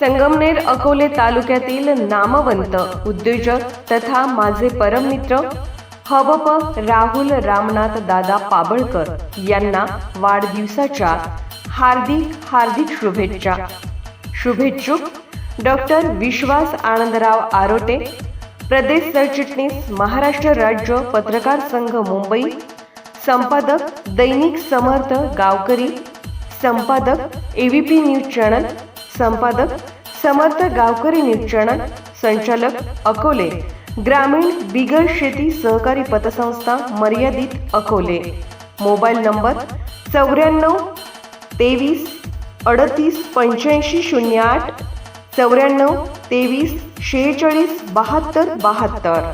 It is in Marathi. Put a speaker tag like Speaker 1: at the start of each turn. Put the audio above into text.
Speaker 1: संगमनेर अकोले तालुक्यातील नामवंत उद्योजक तथा माझे परममित्र हबप राहुल रामनाथ दादा पाबळकर यांना वाढदिवसाच्या हार्दिक हार्दिक शुभेच्छा. शुभेच्छुक डॉक्टर विश्वास आनंदराव आरोटे प्रदेश सरचिटणीस महाराष्ट्र राज्य पत्रकार संघ मुंबई संपादक दैनिक समर्थ गावकरी संपादक एव्हीपी न्यूज चॅनल संपादक समर्थ गावकरी न्यूज चॅनल संचालक अकोले. ग्रामीण बिगर शेती सहकारी पतसंस्था मर्यादित अकोले. मोबाईल नंबर चौऱ्याण्णव तेवीस अडतीस पंच्याऐंशी शून्य आठ चौऱ्याण्णव तेवीस शेहेचाळीस बहात्तर बहात्तर.